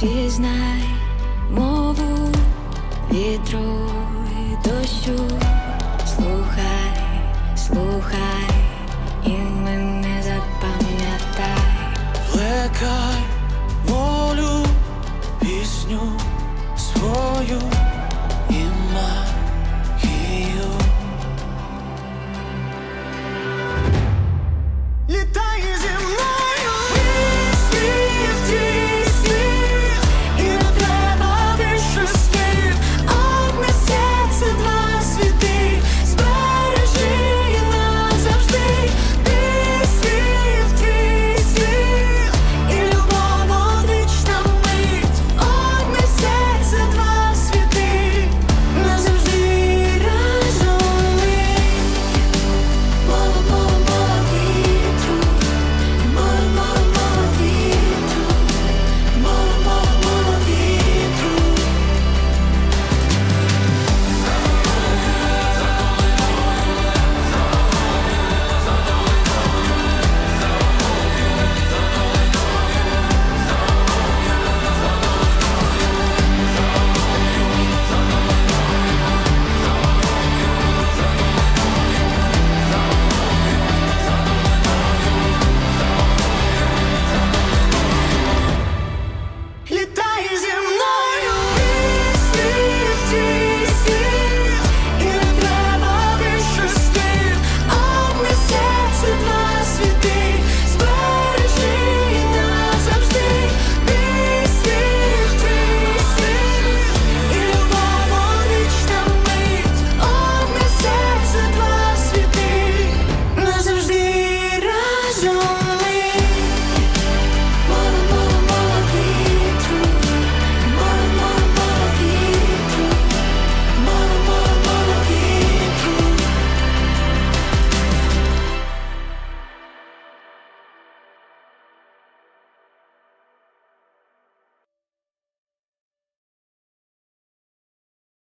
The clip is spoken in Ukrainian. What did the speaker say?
Пізнай мову вітру і дощу. Слухай, слухай, і мене запам'ятай.